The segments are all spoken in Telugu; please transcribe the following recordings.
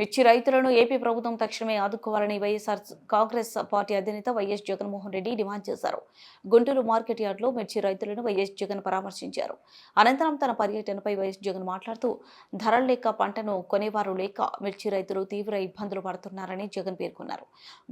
మిర్చి రైతులను ఏపీ ప్రభుత్వం తక్షణమే ఆదుకోవాలని వైఎస్ఆర్ కాంగ్రెస్ పార్టీ అధినేత వైఎస్ జగన్మోహన్ రెడ్డి డిమాండ్ చేశారు. గుంటూరు మార్కెట్ యార్డులో మిర్చి రైతులను వైఎస్ జగన్ పరామర్శించారు. అనంతరం తన పర్యటనపై వైఎస్ జగన్ మాట్లాడుతూ ధరలు లేక పంటను కొనేవారు లేక మిర్చి రైతులు తీవ్ర ఇబ్బందులు పడుతున్నారని జగన్ పేర్కొన్నారు.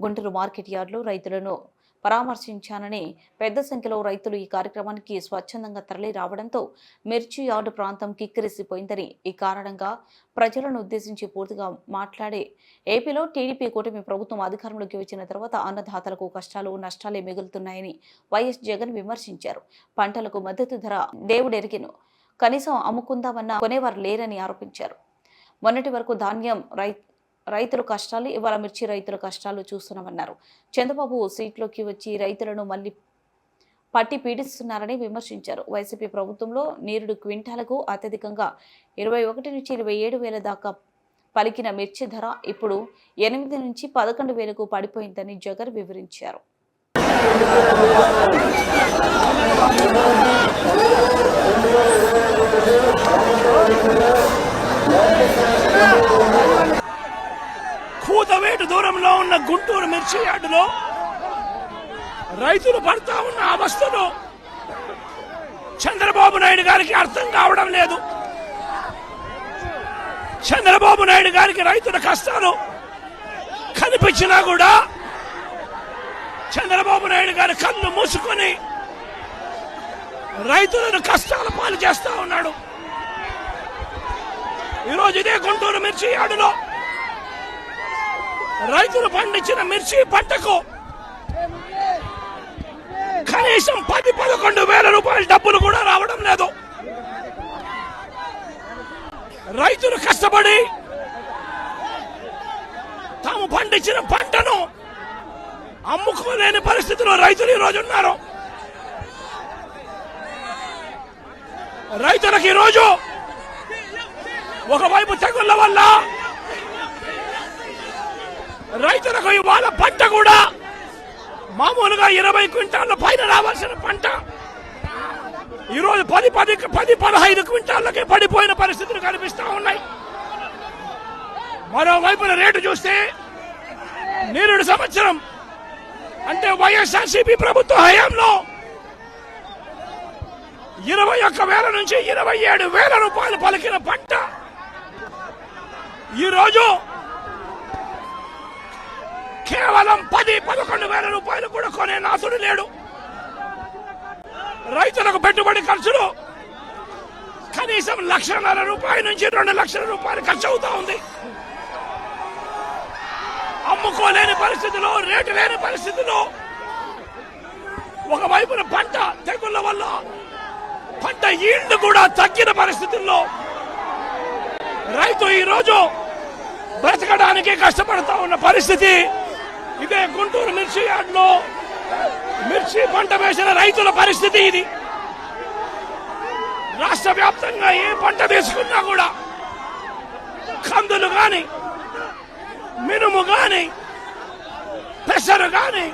గుంటూరు మార్కెట్ యార్డులో రైతులను పరామర్శించానని పెద్ద సంఖ్యలో రైతులు ఈ కార్యక్రమానికి స్వచ్ఛందంగా తరలి రావడంతో మిర్చి యార్డు ప్రాంతం కిక్కిరిసిపోయిందని ఈ కారణంగా ప్రజలను ఉద్దేశించి పూర్తిగా మాట్లాడే ఏపీలో టీడీపీ కూటమి ప్రభుత్వం అధికారంలోకి వచ్చిన తర్వాత అన్నదాతలకు కష్టాలు నష్టాలే మిగులుతున్నాయని వైఎస్ జగన్ విమర్శించారు. పంటలకు మద్దతు ధర దేవుడెరిగిను. కనీసం అమ్ముకుందామన్న కొనేవారు లేరని ఆరోపించారు. మొన్నటి వరకు ధాన్యం రై రైతుల కష్టాలు ఇవాళ మిర్చి రైతుల కష్టాలు చూస్తున్నామన్నారు. చంద్రబాబు సీట్లోకి వచ్చి రైతులను మళ్ళీ పట్టి పీడిస్తున్నారని విమర్శించారు. వైసీపీ ప్రభుత్వంలో నీరుడు క్వింటాలకు అత్యధికంగా ఇరవై ఒకటి నుంచి ఇరవై ఏడు వేల దాకా పలికిన మిర్చి ధర ఇప్పుడు ఎనిమిది నుంచి పదకొండు వేలకు పడిపోయిందని జగన్ వివరించారు. ఉన్న గుంటూరు మిర్చి యార్డులో రైతులు పడతా ఉన్న అవస్థలు చంద్రబాబు నాయుడు గారికి అర్థం కావడం లేదు. చంద్రబాబు నాయుడు గారికి రైతుల కష్టాలు కనిపించినా కూడా చంద్రబాబు నాయుడు గారి కళ్ళు మూసుకొని రైతులను కష్టాల పాలు చేస్తా ఉన్నాడు. ఈరోజు ఇదే గుంటూరు మిర్చి యార్డులో రైతులు పండించిన మిర్చి పంటకు కనీసం పది పదకొండు వేల రూపాయల డబ్బులు కూడా రావడం లేదు. రైతులు కష్టపడి తాము పండించిన పంటను అమ్ముకోలేని పరిస్థితిలో రైతులు ఈరోజు ఉన్నారు. రైతులకు ఈరోజు ఒకవైపు తెగుళ్ళ వల్ల రైతులకు ఇవాళ పంట కూడా మామూలుగా ఇరవై క్వింటాల పైన రావాల్సిన పంట. ఈరోజు పది పది పది పదహైదు క్వింటాళ్ళకి పడిపోయిన పరిస్థితులు కనిపిస్తూ ఉన్నాయి. మరోవైపున రేటు చూస్తే నేరుడు సంవత్సరం అంటే వైఎస్ఆర్సీపీ ప్రభుత్వ హయాంలో ఇరవై ఒక్క వేల నుంచి ఇరవై ఏడు వేల రూపాయలు పలికిన పంట. ఈరోజు కేవలం పది పదకొండు వేల రూపాయలు కూడా కొనే నాసుడు లేడు. రైతులకు పెట్టుబడి ఖర్చులు కనీసం లక్షన్నర రూపాయల నుంచి రెండు లక్షల రూపాయలు ఖర్చు అవుతా ఉంది. అమ్ముకోలేని పరిస్థితిలో రేటు లేని పరిస్థితిలో ఒకవైపున పంట తెగుళ్ళ వల్ల పంట ఈల్డ్ కూడా తగ్గిన పరిస్థితుల్లో రైతు ఈరోజు బ్రతకడానికి కష్టపడతా ఉన్న పరిస్థితి ఇదే గుంటూరు మిర్చి యార్డ్లో మిర్చి పంట వేసిన రైతుల పరిస్థితి ఇది. రాష్ట్ర వ్యాప్తంగా ఏ పంట తీసుకున్నా కూడా కందులు కానీ మినుము కానీ పెసరు కానీ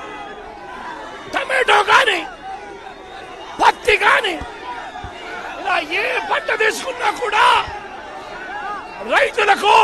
టమాటో కానీ పత్తి కానీ ఇలా ఏ పంట తీసుకున్నా కూడా రైతులకు